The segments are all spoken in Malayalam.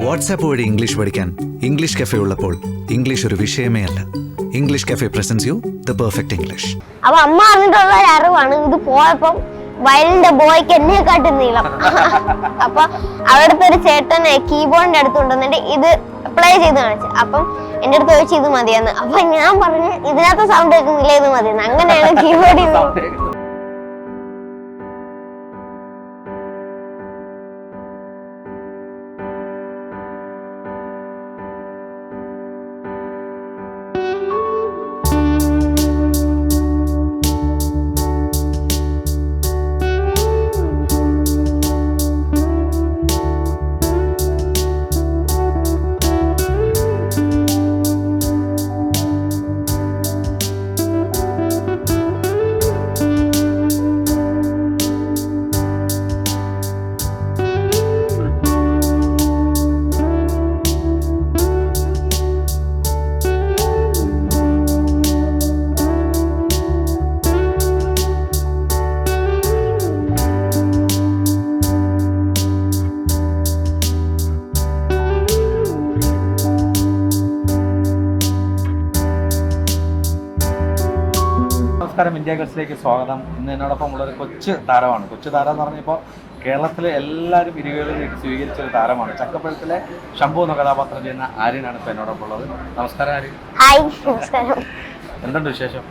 വാട്സാപ്പ് വഴി ഇംഗ്ലീഷ് പഠിക്കാൻ ഇംഗ്ലീഷ് കഫേ ഉള്ളപ്പോൾ ഇംഗ്ലീഷ് ഒരു വിഷയമേ അല്ല. English cafe presents you the perfect English അപ്പൊ അമ്മ അറിഞ്ഞിട്ടുള്ള ഒരു അറിവാണ്. ഇത് പോയപ്പം വയലിന്റെ ബോയ്ക്ക് എന്നെക്കാട്ടും നീളം. അപ്പൊ അവിടുത്തെ ഒരു ചേട്ടൻ കീബോർഡിന്റെ അടുത്ത് കൊണ്ടുവന്നിട്ട് ഇത് പ്ലേ ചെയ്ത് കാണിച്ചു. അപ്പം എന്റെ അടുത്ത് ചോദിച്ചു ഇത് മതിയെന്ന്. അപ്പൊ ഞാൻ പറഞ്ഞു ഇതിനകത്ത് സൗണ്ട് കേൾക്കുന്നില്ല ഇത് മതിയെന്ന്. അങ്ങനെയാണ് കീബോർഡിൽ നമസ്കാരം സ്വാഗതം. ഇന്ന് എന്നോടൊപ്പം ഉള്ളൊരു കൊച്ചു താരമാണ്. കൊച്ചു താരം എന്ന് പറഞ്ഞപ്പോൾ കേരളത്തിലെ എല്ലാവരും ഇരുകളിലേക്ക് സ്വീകരിച്ച ഒരു താരമാണ്. ചക്കപ്പഴത്തിലെ ശംഭു എന്ന കഥാപാത്രം ചെയ്യുന്ന ആര്യനാണ് ഇപ്പോൾ എന്നോടൊപ്പം ഉള്ളത്. നമസ്കാരം ആര്യൻ എന്തുണ്ട് വിശേഷം?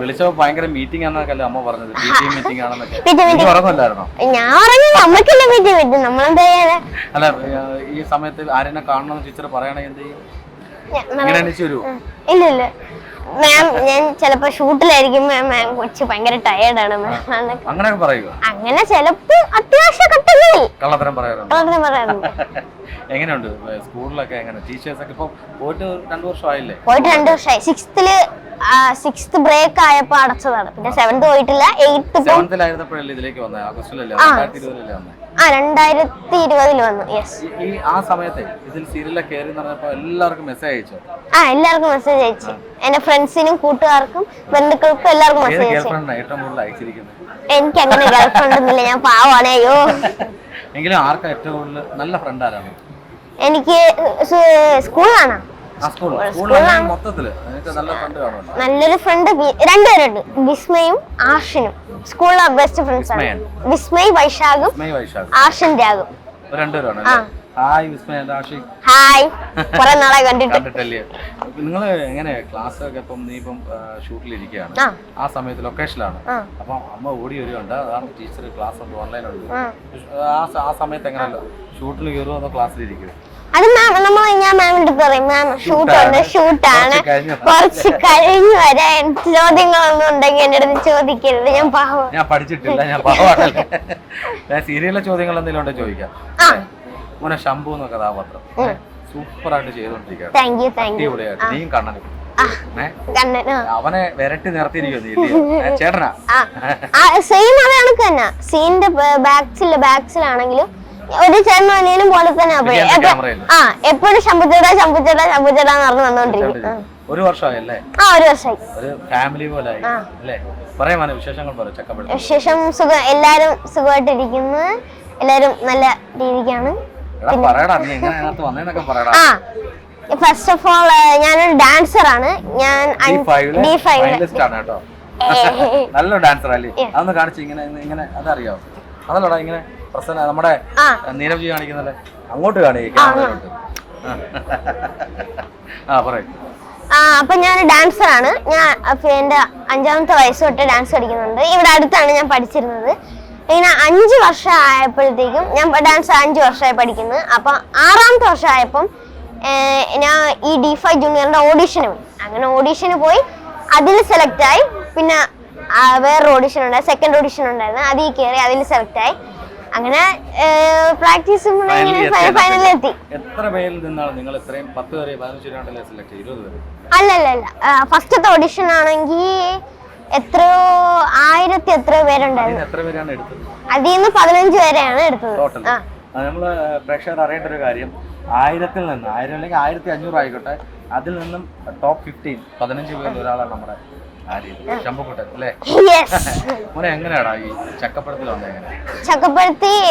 വിളിച്ചപ്പോ ഭയങ്കര മീറ്റിംഗ് ആണെന്നൊക്കെ അമ്മ പറഞ്ഞത്? പി ടി മീറ്റിംഗ് ആണെന്നൊക്കെ. അല്ല ഈ സമയത്ത് ആര്യനെ കാണണമെന്ന് ടീച്ചർ പറയണെങ്കിൽ എന്ത് ചെയ്യും? ഇങ്ങനെ എണീച്ച് വരുമോ ഇല്ല ഇല്ല മാം ഞാൻ ചിലപ്പോ ഷൂട്ടിലായിരിക്കും. മാം മാം കൊച്ചു ഭയങ്കര ടയേർഡാണ് മാം അങ്ങനെ പറയുക അങ്ങനെ ചിലപ്പോ അത്യാവശ്യം ഘട്ടങ്ങളിൽ കള്ളത്തരം പറയാറുണ്ട്? എങ്ങനെയുണ്ട്? സ്കൂളിലൊക്കെ എങ്ങനെ? ടീച്ചേഴ്സൊക്കെ ഇപ്പോൾ പോയിട്ട് രണ്ടു വർഷമായില്ലേ? പോയിട്ട് രണ്ടു വർഷമായി. സിക്സ്ത്തിൽ സിക്സ്ത് ബ്രേക്ക് ആയപ്പോ അടച്ചതാണ്. പിന്നെ സെവൻത് പോയിട്ടില്ല. എയ്ത്ത് സെവൻത്തിലായിരുന്നപ്പോഴല്ലേ ഇതിലേക്ക് വന്നത് ആഗസ്റ്റിലല്ലേ? വന്നത് ആ രണ്ടായിരത്തി ഇരുപതിൽ വന്നു യെസ് ഈ- ആ സമയത്തെ ഇതിൽ സീരിയലൊക്കെ കയറി പറഞ്ഞപ്പോൾ എല്ലാവർക്കും മെസ്സേജ് അയച്ചു? ആ എല്ലാവർക്കും മെസ്സേജ് അയച്ചു. എന്റെ ഫ്രണ്ട്സിനും കൂട്ടുകാർക്കും ബന്ധുക്കൾക്കും എല്ലാവർക്കും മെസ്സേജ് അയച്ചു. ഏറ്റവും കൂടുതൽ അയച്ചിരിക്കുന്നത്? എനിക്ക് അങ്ങനെ ഗേൾഫ്രണ്ട് ഒന്നുമില്ല ഞാൻ പാവാണ് അയ്യോ. എങ്കിലും ആർക്കാ ഏറ്റവും കൂടുതൽ നല്ല ഫ്രണ്ട് ആരാണ്? എനിക്ക് സ്കൂളിലാണ്? നല്ലൊരു ഫ്രണ്ട് രണ്ടുപേരുണ്ട്. വിസ്മയും ആർഷനും. സ്കൂളിലെ ബെസ്റ്റ് ഫ്രണ്ട്സ് ആണ്. വിസ്മയ് വൈശാഖും രാഗും അല്ലേ? ഹായ് വിസ്മയ ഹായ് കുറെ നാളെ കണ്ടിട്ട്. നിങ്ങൾ എങ്ങനെ ക്ലാസ് ഒക്കെ ഇപ്പം നീ ഇപ്പം ഷൂട്ടിലിരിക്കുകയാണ് ആ. സമയത്ത് ലൊക്കേഷനിലാണ് അപ്പം അമ്മ ഓടി വരികയുണ്ട് അതാണ് ടീച്ചർ ക്ലാസ് ഉണ്ട് ഓൺലൈൻ ഉണ്ട് ആ. സമയത്ത് എങ്ങനെയല്ല? ഷൂട്ടിൽ കയറുമോ അതോ ക്ലാസ്സിലിരിക്കും അത് മാം നമ്മൾ ഞാൻ മാമിന്റെ പറയും മാം ഷൂട്ട് ഉണ്ട് ഷൂട്ടാണ് കുറച്ച് കഴിഞ്ഞ് വരാൻ ചോദ്യങ്ങളൊന്നും ഉണ്ടെങ്കിൽ എന്റെ അടുത്ത് ചോദിക്കരുത്. ഞാൻ പാവം. ഞാൻ പഠിച്ചിട്ടില്ല ഞാൻ പാവാണല്ലേ ഞാൻ സീരിയലിലെ ചോദ്യങ്ങൾ എന്തെങ്കിലും ഉണ്ടോ ചോദിക്കാം. മോനെ ശംഭു എന്ന കഥാപാത്രം സൂപ്പർ ആയിട്ട് ചെയ്തോണ്ടിരിക്കുകയാണ്. നീയും കണ്ണനും. അവനെ വിരട്ടി നിർത്തിയിരിക്കുന്നു ചേട്ടനാ. സെയിം അത് കണക്ക് തന്നെ. സീനിന്റെ ബാക്സിൽ ബാക്സിലാണെങ്കിലും ഒരു ചേട്ടനും അനിയനും പോലെ തന്നെ. ആ എപ്പോഴും ശമ്പുച്ചേടാ ശമ്പുച്ചേടാ ശമ്പുച്ചേടാ എന്ന് പറഞ്ഞ് വന്നോണ്ടിരിക്കും. ഒരു വർഷമായല്ലേ ആ ഒരു വർഷമായി. ഒരു ഫാമിലി പോലെ ആയി അല്ലേ? പറയാൻ മാന വിശേഷങ്ങൾ പറ ചക്കപ്പെടുത്തി. വിശേഷം സുഖം എല്ലാരും സുഖമായിട്ടിരിക്കുന്നു. എല്ലാരും നല്ല രീതിക്കാണ്. എടാ പറയടാ നീ എങ്ങനെ അതിനകത്ത് വന്നേന്നൊക്കെ പറയടാ. ആ ഫസ്റ്റ് ഓഫ് ഓൾ ഞാനൊരു ഡാൻസർ ആണ്. ഞാൻ ഡി ഫൈവ് ഫൈനലിസ്റ്റ് ആണ് ട്ടോ നല്ല ഡാൻസർ അല്ലേ? അതൊന്ന് കാണിച്ചു ഇങ്ങനെ ഇങ്ങനെ അതറിയോ? അതല്ലടാ ഇങ്ങനെ പ്രസന്ന നമ്മുടെ നീരവ് നീരവ്ജി കാണിക്കുന്നല്ലേ? അങ്ങോട്ട് കാണിക്കോട്ട് ആ പറയും. ആ അപ്പൊ ഞാൻ ഡാൻസർ ആണ് ഞാൻ എന്റെ അഞ്ചാമത്തെ വയസ്സ് തൊട്ട് ഡാൻസ് പഠിക്കുന്നുണ്ട്. ഇവിടെ അടുത്താണ് ഞാൻ പഠിച്ചിരുന്നത്. ഇങ്ങനെ അഞ്ച് വർഷം ആയപ്പോഴത്തേക്കും ഞാൻ ഡാൻസ് അഞ്ച് വർഷമായി പഠിക്കുന്നത് അപ്പൊ ആറാമത്തെ വർഷം ആയപ്പം ഞാൻ ഈ ഡി ഫൈവ് ജൂനിയറിന്റെ ഓഡീഷന് പോയി അങ്ങനെ ഓഡീഷന് പോയി അതിൽ സെലക്ട് ആയി. പിന്നെ വേറൊരു ഓഡീഷൻ ഉണ്ടായി സെക്കൻഡ് ഓഡീഷൻ ഉണ്ടായിരുന്നു അതിൽ കയറി അതിൽ സെലക്ട് ആയി. അങ്ങനെ പ്രാക്ടീസ് ഫൈനലിൽ എത്തി. എത്ര പേരിൽ നിന്നാണ് നിങ്ങൾ ഇത്രയും പത്ത് പേരെ പതിനഞ്ച് പേരുണ്ടല്ലേ സെലക്ട് ഇരുപത് പേര്. അല്ല ഫസ്റ്റത്തെ ഓഡിഷൻ ആണെങ്കിൽ എത്രയോ ആയിരത്തി എത്രയോ പേരുണ്ടായിരുന്നു. എത്ര പേരാണ് എടുത്തത്? അതിൽ നിന്ന് പതിനഞ്ച് പേരെയാണ് എടുത്തത്. നമ്മൾ പ്രേക്ഷകർ അറിയേണ്ട ഒരു കാര്യം ആയിരത്തിൽ നിന്ന് ആയിരം അല്ലെങ്കിൽ ആയിരത്തി അഞ്ഞൂറ് ആയിക്കോട്ടെ അതിൽ നിന്നും ടോപ്പ് ഫിഫ്റ്റീൻ പതിനഞ്ച് പേരിൽ ഒരാളാണ് നമ്മുടെ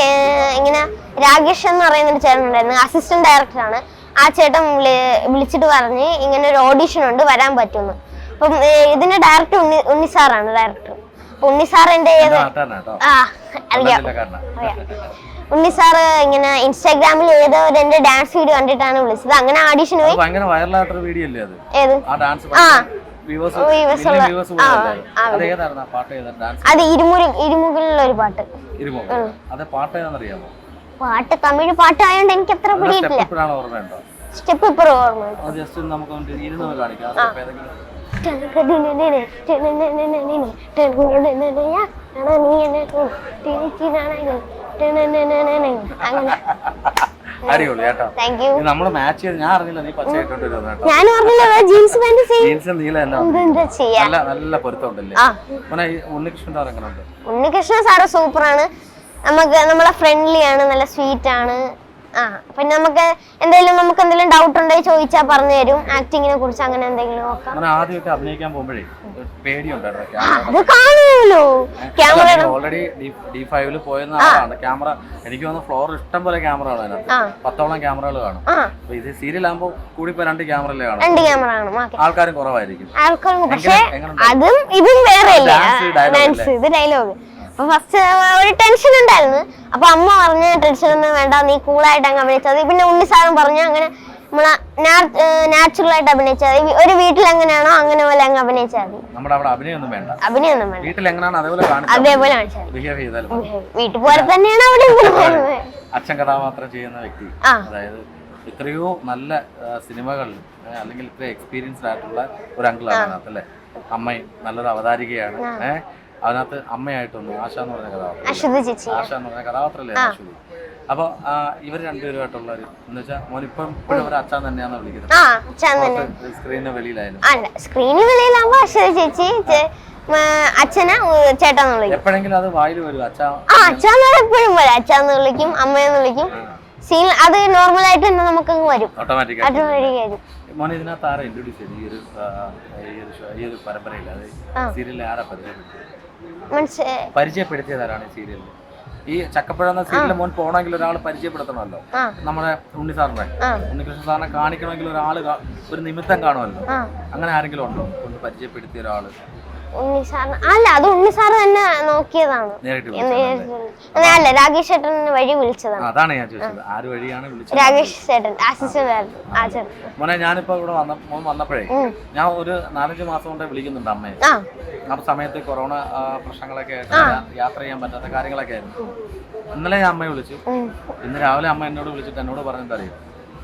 ഏഹ്, ഇങ്ങനെ രാകേഷ് എന്ന് പറയുന്ന ഒരു ചേട്ടൻ ഉണ്ടായിരുന്നു. അസിസ്റ്റന്റ് ഡയറക്ടറാണ് ആ ചേട്ടൻ വിളി- വിളിച്ചിട്ട് പറഞ്ഞ് ഇങ്ങനെ ഒരു ഓഡിഷൻ ഉണ്ട് വരാൻ പറ്റുമെന്ന്. അപ്പം ഇതിന്റെ ഡയറക്ടർ ഉണ്ണി ഉണ്ണി സാറാണ് ഡയറക്ടർ ഉണ്ണി സാർ എന്റെ ആ അറിയാം. ഉണ്ണി സാറ് ഇങ്ങനെ ഇൻസ്റ്റാഗ്രാമിൽ ഏതോ എന്റെ ഡാൻസ് വീഡിയോ കണ്ടിട്ടാണ് വിളിച്ചത്. അങ്ങനെ ഓഡിഷൻ പോയി. ആ. ആ. അത് പാട്ട് ഇരുമുറി ഇരുമുകളിലുള്ള ഒരു പാട്ട് അത് പാട്ട് ഏതാണെന്നറിയാമോ? പാട്ട് തമിഴ് പാട്ടായോണ്ട് എനിക്ക് അത്ര പിടിയിട്ടില്ല. സ്റ്റെപ്പ് ഇപ്പുറം ഓർമ്മ അങ്ങനെ. അടിപൊളി കേട്ടോ. നമ്മൾ മാച്ച് ചെയ്ത് ഞാൻ അറിഞ്ഞില്ല നീ പച്ച ഇട്ടോണ്ട് വരുന്നത് കേട്ടോ. ഞാൻ പറഞ്ഞില്ല ജീൻസ് ജീൻസ് നീല നല്ല നല്ല പൊരുത്തമുണ്ടല്ലേ? ഉണ്ണികൃഷ്ണൻ സാർ എങ്ങനെ ഉണ്ട് ഉണ്ണികൃഷ്ണൻ സാറ് സൂപ്പറാണ്. നമുക്ക് നമ്മളെ ഫ്രണ്ട്ലി ആണ് നല്ല സ്വീറ്റ് ആണ്. ആ പിന്നെ നമുക്ക് എന്തെങ്കിലും നമുക്ക് എന്തെങ്കിലും ഡൗട്ട് ഉണ്ടെങ്കിൽ ചോദിച്ചാൽ പറഞ്ഞു തരും. ആക്ടിങ്ങിനെ കുറിച്ച് അങ്ങനെ എന്തെങ്കിലും നോക്കാം. മോനെ ആദ്യമൊക്കെ അഭിനയിക്കാൻ പോകുമ്പോഴേ പേടിയുണ്ടായിരുന്നു അത് കാണുമല്ലോ. ക്യാമറ ഓൾറെഡി ഡി ഫൈവിൽ പോയെന്ന ആളാണ്. ക്യാമറ എനിക്ക് തോന്നുന്നു ഫ്ലോർ ഇഷ്ടം പോലെ ക്യാമറ ആണ് അതിനകത്ത് പത്തോളം ക്യാമറകൾ കാണും. ഇത് സീരിയൽ ആകുമ്പോൾ ഇപ്പൊ രണ്ട് ക്യാമറയിലേ കാണും. രണ്ട് ക്യാമറ കാണും. ആൾക്കാരും കുറവായിരിക്കും. ആൾക്കാരും പക്ഷേ അതും ഇതും വേറെ ഇത് ഡയലോഗ് അപ്പൊ ഫസ്റ്റ് ഒരു ടെൻഷൻ ഉണ്ടായിരുന്നു. അപ്പൊ അമ്മ പറഞ്ഞ ടെൻഷൻ ഒന്നും വേണ്ട നീ കൂളായിട്ട് അങ്ങ് അഭിനയിച്ചത് പിന്നെ ഉണ്ണി സാറും പറഞ്ഞു അങ്ങനെ നമ്മളെ നാച്ചുറൽ ആയിട്ട് അഭിനയിച്ചാൽ മതി. ഒരു വീട്ടിൽ എങ്ങനെയാണോ അങ്ങനെ പോലെ അങ്ങ് അഭിനയിച്ചാൽ മതി. നമ്മുടെ അവിടെ അഭിനയൊന്നും വേണ്ട. അഭിനയൊന്നും വേണ്ട. വീട്ടിൽ എങ്ങനെയാണ് അതേപോലെ അതേപോലെ ബിഹേവ് വീട്ടിൽ പോലെ തന്നെയാണ് അവിടെ. അച്ഛൻ കഥാപാത്രം ചെയ്യുന്ന വ്യക്തി. അതായത് ഇത്രയോ നല്ല സിനിമകളിൽ അല്ലെങ്കിൽ ഇത്ര എക്സ്പീരിയൻസ്ഡ് ആയിട്ടുള്ള ഒരു അങ്കിളാണ് അതിനകത്ത് അല്ലേ? അമ്മയും നല്ലൊരു അവതാരികയാണ്. ഏഹ് അതിനകത്ത് അമ്മയായിട്ടൊന്നും ആശ എന്ന് പറഞ്ഞ കഥാപാത്രം. ആശ എന്ന് പറഞ്ഞ കഥാപാത്രമല്ലേ അശ്വതി അപ്പൊ ഇവർ രണ്ടുപേരുമായിട്ടുള്ള ഒരു എന്ന് വെച്ചാൽ മോനിപ്പം ഇപ്പോഴും ഒരു അച്ഛൻ തന്നെയാണ് വിളിക്കുന്നത്. സ്ക്രീനിന് വെളിയിലായാലും അല്ല സ്ക്രീനിൽ വെളിയിലാകുമ്പോ അശ്വതി ചേച്ചി അച്ഛനെ ചേട്ടാന്ന് വിളിക്കും. എപ്പോഴെങ്കിലും അത് വായിൽ വരും അച്ഛാ അച്ഛന്ന് എപ്പോഴും വരും. അച്ഛന്ന് വിളിക്കും അമ്മയെന്ന് വിളിക്കും. സീൻ അത് നോർമലായിട്ട് തന്നെ നമുക്ക് വരും. ഓട്ടോമാറ്റിക് അത് വഴി വരും. മോനെ ഇതിനകത്ത് ആരാ ഇൻട്രൊഡ്യൂസ് ചെയ്ത്? ഈ ഒരു ഈ ഒരു ഷോ- ഈ ഒരു പരമ്പരയിൽ അത് സീരിയലിൽ ആരാ പരിചയപ്പെടുത്തിയത് മനസ്സിലായി പരിചയപ്പെടുത്തിയത് ആരാണ് ഈ സീരിയലിൽ ഈ ചക്കപ്പഴ എന്ന സീരിയലിൽ മോൻ പോകണമെങ്കിൽ ഒരാൾ പരിചയപ്പെടുത്തണമല്ലോ. ആ. നമ്മുടെ ഉണ്ണി സാറിനെ ആ. ഉണ്ണികൃഷ്ണൻ സാറിനെ കാണിക്കണമെങ്കിൽ ഒരാൾ ഒരു നിമിത്തം കാണുമല്ലോ. ആ. അങ്ങനെ ആരെങ്കിലും ഉണ്ടോ? കൊണ്ട് പരിചയപ്പെടുത്തിയ ഒരാൾ. ഉണ്ണി സാറിന് അല്ല അത് ഉണ്ണിസാർ തന്നെ നോക്കിയതാണ്. അല്ല രാകേഷ് ചേട്ടൻ വഴി വിളിച്ചതാണ്. അതാണ് ഞാൻ ചോദിച്ചത്. ആര് വഴിയാണ് വിളിച്ചത്? രാകേഷ് ചേട്ടൻ അസിസ്റ്റന്റ് ഡയറക്ടർ ആ ചേട്ടൻ. മോനെ ഞാനിപ്പോ ഇവിടെ വന്ന മോൻ വന്നപ്പോഴേ ഞാൻ ഒരു നാലഞ്ച് മാസം കൊണ്ട് വിളിക്കുന്നുണ്ട് അമ്മയെ. ആ. സമയത്ത് കൊറോണ പ്രശ്നങ്ങളൊക്കെ ആയിട്ട് യാത്ര ചെയ്യാൻ പറ്റാത്ത കാര്യങ്ങളൊക്കെ ആയിരുന്നു. ഇന്നലെ ഞാൻ അമ്മയെ വിളിച്ചു. ഇന്ന് രാവിലെ അമ്മ എന്നോട് വിളിച്ചിട്ട് എന്നോട് പറഞ്ഞത് അറിയും?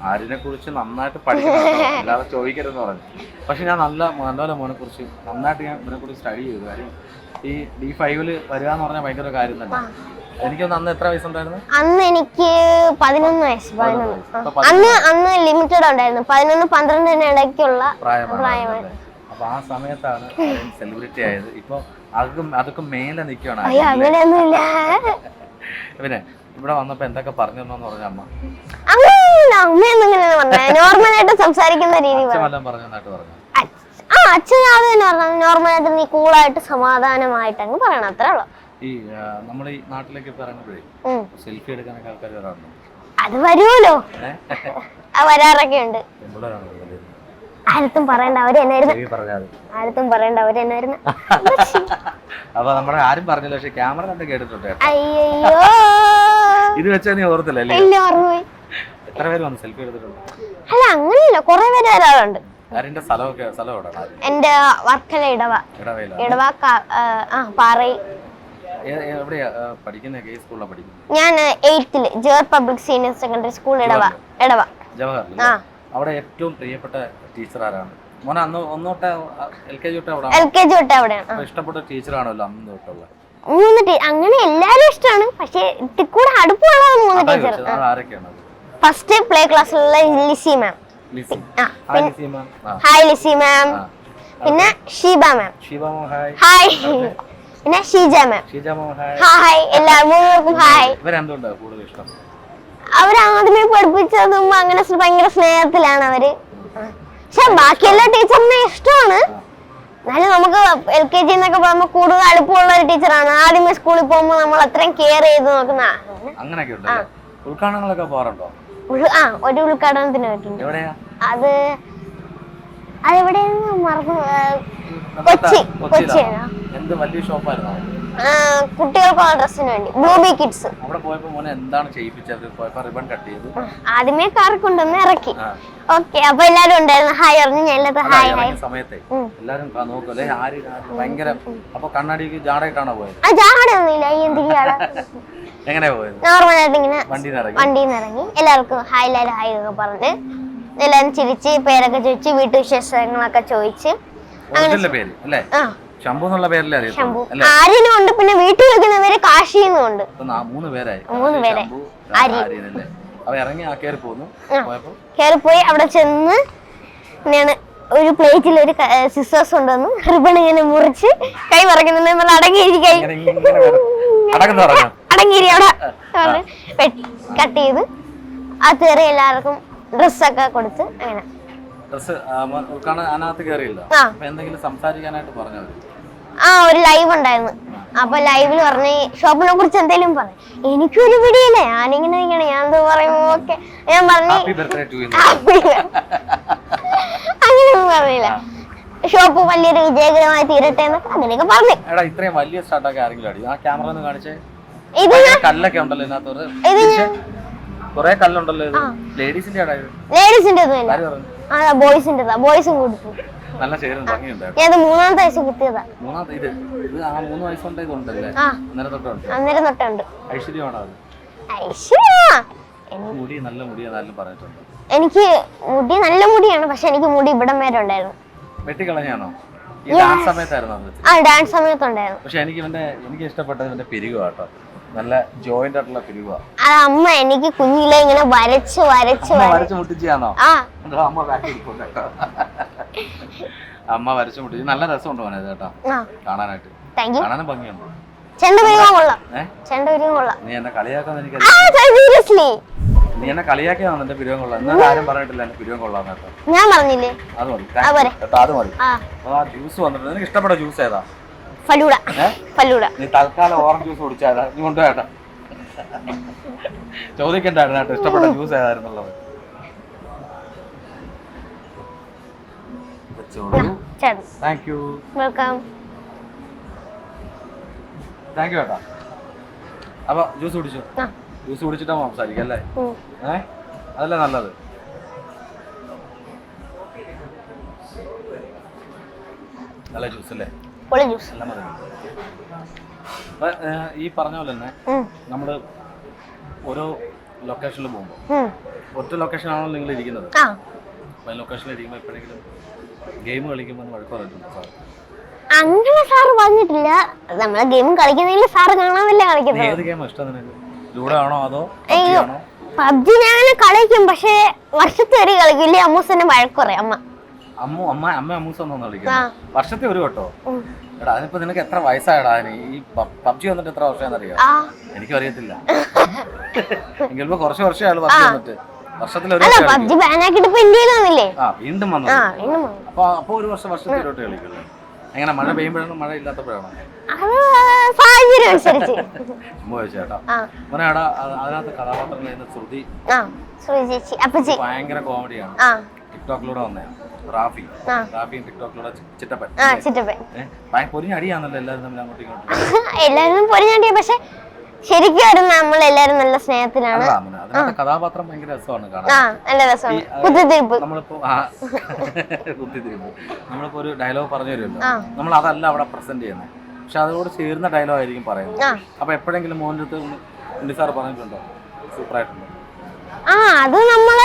ആരിനെ കുറിച്ച് നന്നായിട്ട് പഠിക്കണം എല്ലാവരും അല്ലാതെ ചോദിക്കരുതെന്ന് പറഞ്ഞു. പക്ഷെ ഞാൻ നല്ല നല്ലപോലെ മോനെ കുറിച്ച് നന്നായിട്ട് ഞാൻ ഇതിനെ കുറിച്ച് സ്റ്റഡി ചെയ്തു. കാര്യം ഈ ഡി ഫൈവിൽ വരിക എന്ന് പറഞ്ഞാൽ ഭയങ്കര കാര്യം തന്നെ. എനിക്കൊന്ന് അന്ന് എത്ര വയസ്സുണ്ടായിരുന്നു? അന്ന് എനിക്ക് പതിനൊന്ന് വയസ്സ് പതിനൊന്ന് അന്ന് അന്ന് ലിമിറ്റഡ് ഉണ്ടായിരുന്നു. പതിനൊന്ന് പന്ത്രണ്ടിന് ഇടയ്ക്കുള്ള പ്രായമാണ്. അപ്പൊ ആ സമയത്താണ് സെലിബ്രിറ്റി ആയത്. ഇപ്പൊ അതും അതൊക്കെ മേലെ നിൽക്കുകയാണ് പിന്നെ ഇവിടെ വന്നപ്പോ എന്തൊക്കെ പറഞ്ഞു തന്നോന്ന് പറഞ്ഞ അമ്മ. അങ്ങനെയൊന്നുമില്ല അമ്മയൊന്നും ഇങ്ങനെ പറഞ്ഞ നോർമലായിട്ട് സംസാരിക്കുന്ന രീതി പറഞ്ഞു വല്ലതും പറഞ്ഞു? നന്നായിട്ട് പറഞ്ഞു? ആ അച്ഛൻ അത് തന്നെ പറഞ്ഞു. നോർമലായിട്ട് നീ കൂളായിട്ട് സമാധാനമായിട്ട് അങ്ങ് പറയണം. അത്രേ ഉള്ളു. ഈ നമ്മൾ ഈ നാട്ടിലേക്ക് ഇപ്പൊ ഇറങ്ങുമ്പോഴേ സെൽഫി എടുക്കാനൊക്കെ ആൾക്കാർ വരാറുണ്ട്? അത് വരുമല്ലോ ആ വരാറൊക്കെ ഉണ്ട് ആരത്തും പറയണ്ട അവർ എന്നായിരുന്നു? ആരത്തും പറയണ്ട അവർ എന്നായിരുന്നു? അപ്പൊ നമ്മുടെ ആരും പറഞ്ഞില്ല പക്ഷെ ക്യാമറ കണ്ട് കേട്ടിട്ടുണ്ട് കേട്ടോ. അയ്യോ ഇത് വെച്ചാ നീ ഓർത്തില്ല എത്ര പേര് വന്ന് സെൽഫി എടുത്തിട്ടുണ്ട്? അല്ല അങ്ങനെയല്ല കുറെ പേര് വരാറുണ്ട്. എന്റെ വർക്കല ഇടവ. ഇടവ പാറയിൽ ഞാൻ എയ്ത്തിൽ Jair public senior secondary school Edava Edava. അവിടെ ഏറ്റവും പ്രിയപ്പെട്ട ടീച്ചർ ആരാണ് മോനെ അന്ന് ഒന്നോട്ടെ എൽ കെ ജി തൊട്ട് അവിടെ എൽ കെ ജി തൊട്ട് അവിടെയാണ് ഇഷ്ടപ്പെട്ട ടീച്ചറാണല്ലോ അന്ന് തൊട്ടുള്ള മൂന്ന് അങ്ങനെ എല്ലാരും ഇഷ്ടമാണ് പക്ഷേ കൂടെ അടുപ്പമുള്ളത് മൂന്ന് ടീച്ചർ. ഫസ്റ്റ് പ്ലേ ക്ലാസ്സിലുള്ള Lissy ma'am hi Lissy ma'am. പിന്നെ ഷീബ മാം ഹായ് പിന്നെ ഷീജ മാം ഹായ് എല്ലാ മൂന്നുപേർക്കും ഹായ് അവരാദ്യമേ പഠിപ്പിച്ചതും അങ്ങനെ ഭയങ്കര സ്നേഹത്തിലാണ് അവർ. പക്ഷെ ബാക്കി എല്ലാ ടീച്ചറിനെ ഇഷ്ടമാണ്. എന്നാലും നമുക്ക് എൽ കെ ജി എന്നൊക്കെ പറയുമ്പോൾ കൂടുതൽ അടുപ്പമുള്ള ഒരു ടീച്ചറാണ്. ആദ്യമേ സ്കൂളിൽ പോകുമ്പോൾ നമ്മൾ അത്രയും കെയർ ചെയ്ത് നോക്കുന്ന അങ്ങനെയൊക്കെ ഉണ്ടല്ലേ? ഉദ്ഘാടനങ്ങളൊക്കെ പോകാറുണ്ടോ? ആ ഒരു പറ്റുന്നുണ്ട് എവിടെയാ? അത് അതെവിടെയാണ് മറന്നു കൊച്ചി? കൊച്ചിയാണ് എന്ത് വലിയ ഷോപ്പായിരുന്നോ? കുട്ടികൾക്കുള്ള ഡ്രസ്സിന് വേണ്ടി. ബ്ലൂബി കിഡ്സ് അവിടെ പോയപ്പോ മോനെ എന്താണ് ചെയ്യിപ്പിച്ചത്? പോയപ്പോ റിബൺ കട്ട് ചെയ്തു. ആദ്യമേ കാർ കൊണ്ടുവന്ന് ഇറക്കി. ഓക്കെ അപ്പൊ എല്ലാരും ഉണ്ടായിരുന്നു. ഹായ് പറഞ്ഞു അല്ല, ഹായ് ഹായ് സമയത്തെ. എല്ലാരും നോക്കുമല്ലേ ആര് ഭയങ്കര അപ്പൊ കണ്ണാടിക്ക് ജാടയിട്ടാണോ പോയത്? ആ ജാടൊന്നുമില്ല ഈ എന്തിരിക്കാടാ എങ്ങനെയാ പോയത്? നോർമലായിട്ട് ഇങ്ങനെ വണ്ടിയിൽ ഇറങ്ങി. വണ്ടിയിൽ ഇറങ്ങി. എല്ലാവർക്കും ഹായ് എല്ലാരും ഹായ് ഒക്കെ പറഞ്ഞ് എല്ലാരും ചിരിച്ച് പേരൊക്കെ ചോദിച്ച് വീട്ടു വിശേഷങ്ങളൊക്കെ ചോദിച്ച് അങ്ങനെ പേര് അല്ലേ? ആ. ശംഭു എന്നുള്ള പേരല്ലേ അറിയത്തുള്ളൂ ശംഭു. ആര്യനും ഉണ്ട് പിന്നെ വീട്ടിൽ വെക്കുന്നവര് കാശിന്നും ഉണ്ട്. ഇപ്പൊ നാ- മൂന്ന് പേരായിരിക്കും. മൂന്ന് ആര്യ, ശംഭു ആര്യൻ. ആര്യൻ അല്ലേ? അവ ഇറങ്ങി ആ കയറി പോന്നു. പോയപ്പോ? കയറിപ്പോയി അവിടെ ചെന്ന് ഇങ്ങനെയാണ് ഒരു പ്ലേറ്റിൽ ഒരു സിസ്റ്റേഴ്സ് ഉണ്ടെന്ന് റിബൺ ഇങ്ങനെ മുറിച്ച് കൈ പറയുന്നുണ്ട് നമ്മൾ അടങ്ങിയിരിക്കായി. ഇങ്ങനെ ഇങ്ങനെ വരും. അടക്കം തുറക്കാം അടങ്ങിയിരി അവിടെ. കട്ട് ചെയ്ത് ആ കയറി എല്ലാവർക്കും ഡ്രസ്സൊക്കെ കൊടുത്ത് അങ്ങനെ. ഡ്രസ് ഉൾക്കാണ് അതിനകത്ത് കയറിയില്ല. ആ. അപ്പൊ എന്തെങ്കിലും സംസാരിക്കാനായിട്ട് പറഞ്ഞത് ആ ഒരു ലൈവ് ഉണ്ടായിരുന്നു. അപ്പൊ ലൈവിൽ പറഞ്ഞ ഷോപ്പിനെ കുറിച്ച് എന്തെങ്കിലും പറഞ്ഞു എനിക്കൊരു പിടിയില്ല. ഞാനിങ്ങനെ ഇങ്ങനെ ഞാൻ എന്തോ പറയുമോ ഓക്കെ. ഞാൻ പറഞ്ഞു അങ്ങനെയൊന്നും പറഞ്ഞില്ല ഷോപ്പ് വലിയൊരു വിജയകരമായി തീരട്ടെ എന്നൊക്കെ അങ്ങനെയൊക്കെ പറഞ്ഞു. എടാ ഇത്രയും വലിയ സ്റ്റാർട്ടൊക്കെ ആരെങ്കിലും അടി ആ ക്യാമറ ഒന്ന് കാണിച്ചേ. ഇത് കല്ലൊക്കെ ഉണ്ടല്ലോ ഇതിനകത്ത് കൊറേ കല്ലുണ്ടല്ലോ ഇത്. ലേഡീസിന്റെ ഇത് ലേഡീസിന്റെ ബോയ്സിന്റെ ബോയ്സും കൊടുത്തു നല്ല ചേരും ഭംഗിയുണ്ടായിരുന്നു. ഞാൻ മൂന്നാമത്തെ വയസ്സ് കുത്തിയതാ മൂന്നാമത്തെ ഇത് ഇത് ആ മൂന്ന് വയസ്സുണ്ട് ഇതുണ്ടല്ലേ? അന്നേരം തൊട്ടുണ്ട്. അന്നേരം തൊട്ടുണ്ട്. ഐശ്വര്യമാണോ അത്? ഐശ്വര്യ! മുടി നല്ല മുടിയാണെന്നാലും പറഞ്ഞിട്ടുണ്ട്. എനിക്ക് മുടി നല്ല മുടിയാണ് പക്ഷെ എനിക്ക് മുടി ഇവിടം വരെ ഉണ്ടായിരുന്നു. വെട്ടിക്കളഞ്ഞാണോ? ഡാൻസ് സമയത്തായിരുന്നു ആ ഡാൻസ് സമയത്തുണ്ടായിരുന്നു. പക്ഷെ എനിക്ക് ഇവന്റെ എനിക്ക് ഇഷ്ടപ്പെട്ടത് ഇവന്റെ പിരിവ് കേട്ടോ. നല്ല ജോയിന്റ് ആയിട്ടുള്ള പിരിവാ. അത് അമ്മ എനിക്ക് കുഞ്ഞിലെ ഇങ്ങനെ വരച്ച് വരച്ച് വരച്ച്. മുട്ടിച്ചാണോ ആ. അമ്മ ബാക്കി ഇരിപ്പുണ്ട് കേട്ടോ. അമ്മ വരച്ചു മുട്ടി. നല്ല രസമുണ്ട് മോനെ ഇത് കേട്ടോ. കാണാനായിട്ട്. താങ്ക് യു കാണാനും ഭംഗിയുണ്ട്? ചെണ്ട പിരിക്കാൻ കൊള്ളാം. ചെണ്ട കൊള്ളാം. നീ എന്നെ കളിയാക്കാൻ എനിക്ക് നീ എന്നെ കളിയാക്കിയതാണ് എന്റെ പിരിവം കൊള്ളാം എന്നാലും ആരും പറഞ്ഞിട്ടില്ല എന്റെ പിരിവം കൊള്ളാം ഞാൻ പറഞ്ഞില്ലേ? അത് മതി. കേട്ടോ അത് മതി. ആ. ജ്യൂസ് വന്നിട്ടുണ്ട്. നിനക്ക് ഇഷ്ടപ്പെട്ട ജ്യൂസ് ഏതാ? ഫലൂഡ ഫലൂട. നീ തൽക്കാലം ഓറഞ്ച് ജ്യൂസ് കുടിച്ചാ നീ കൊണ്ടുപോയേട്ടാ ചോദിക്കണ്ടായിരുന്നു കേട്ടോ ഇഷ്ടപ്പെട്ട ജ്യൂസ് ഏതായിരുന്നുള്ളത്. വെച്ചോളൂ thank you welcome thank you ഏട്ടാ. അപ്പൊ ജ്യൂസ് കുടിച്ചോ? ജ്യൂസ് കുടിച്ചിട്ടാ സംസാരിക്കാം അല്ലേ. ഏ? അതല്ലേ നല്ലത്. നല്ല ജ്യൂസ് അല്ലേ? ഈ പറഞ്ഞ പോലെ തന്നെ നമ്മൾ ഓരോ ലൊക്കേഷനിൽ പോകുമ്പോൾ ഒറ്റ ലൊക്കേഷൻ ആണോ നിങ്ങൾ ഇരിക്കുന്നത് ലൊക്കേഷനിൽ ഇരിക്കുമ്പോൾ എപ്പോഴെങ്കിലും ഗെയിം കളിക്കുമ്പോൾ വഴക്ക് പറഞ്ഞിട്ടുണ്ട് സാർ. അങ്ങനെ സാറ് പറഞ്ഞിട്ടില്ല. നമ്മളെ ഗെയിം കളിക്കുന്നെങ്കിൽ സാറ് കാണാനല്ലേ നീ കളിക്കുന്നത് ഏത് ഗെയിം ഇഷ്ടം നിനക്ക്? ലൂഡോ ആണോ അതോ പബ്ജി ഞാൻ കളിക്കും പക്ഷേ വർഷത്തെ ഒരു കളിക്കില്ലേ അമ്മൂസന്നെ വഴക്കുറേ അമ്മ. അമ്മു അമ്മ അമ്മ അമ്മൂസ് ഒന്നും കളിക്കില്ല വർഷത്തെ ഒരു കേട്ടോ എടാ അതിനിപ്പോ നിനക്ക് എത്ര വയസ്സായടാ? ഈ പബ്ജി വന്നിട്ട് എത്ര വർഷം എന്നറിയോ എനിക്കറിയത്തില്ല. എങ്കിലും കുറച്ച് വർഷമായുള്ളൂ പബ്ജി വന്നിട്ട്. വർഷത്തിൽ ഒരു അല്ല. പബ്ജി ബാനാക്കിട്ട് ഇപ്പൊ ഇന്ത്യയിൽ വന്നില്ലേ? ആ വീണ്ടും വന്നത് ആ വീണ്ടും വന്നു. അപ്പൊ അപ്പൊ ഒരു വർഷം വർഷത്തിൽ ഒരു വട്ടം കളിക്കുള്ളൂ എങ്ങനെ മഴ പെയ്യുമ്പോഴാണോ മഴ ഇല്ലാത്തപ്പോഴാണോ? അത് സാഹചര്യം അനുസരിച്ച്. ചുമ്മാ ചോദിച്ചേട്ടാ ആ. മോനെ എടാ അത് അതിനകത്ത് കഥാപാത്രം ചെയ്യുന്ന ശ്രുതി. ആ ശ്രീ ചേച്ചി അപ്പച്ചി. ഭയങ്കര കോമഡിയാണ്. ആ. ടിക്ടോക്കിലൂടെ വന്നേ റാഫി. ആ. റാഫിയും ടിക്ടോക്കിലൂടെ ചി- ചിറ്റപ്പൻ. ആ ചിറ്റപ്പൻ. ഏഹ് ഭയ പൊരിഞ്ഞ അടിയാണല്ലോ എല്ലാവരും തമ്മിൽ അങ്ങോട്ടും ഇങ്ങോട്ടും. എല്ലാരും പൊരിഞ്ഞാണ്ടിയ പക്ഷെ ശരിക്കും നമ്മൾ എല്ലാരും നല്ല സ്നേഹത്തിലാണ് കഥാപാത്രം ഭയങ്കര രസമാണ് കാണാൻ. ആ നല്ല രസമാണ്. കുത്തിത്തിരിപ്പ്. നമ്മളിപ്പോ കുത്തിത്തിരിപ്പ്. നമ്മളിപ്പോ ഒരു ഡയലോഗ് പറഞ്ഞു തരുമല്ലോ നമ്മൾ അതല്ല അവിടെ പ്രസന്റ് ചെയ്യുന്നത്. പക്ഷെ അതോട് ചേർന്ന ഡയലോഗ് ആയിരിക്കും പറയുന്നത്. അപ്പൊ എപ്പോഴെങ്കിലും മോന്റെ അടുത്ത് ഉണ്ണി സാർ പറഞ്ഞിട്ടുണ്ടോ? സൂപ്പർ ആയിട്ടുണ്ട് ആ അത് നമ്മൾ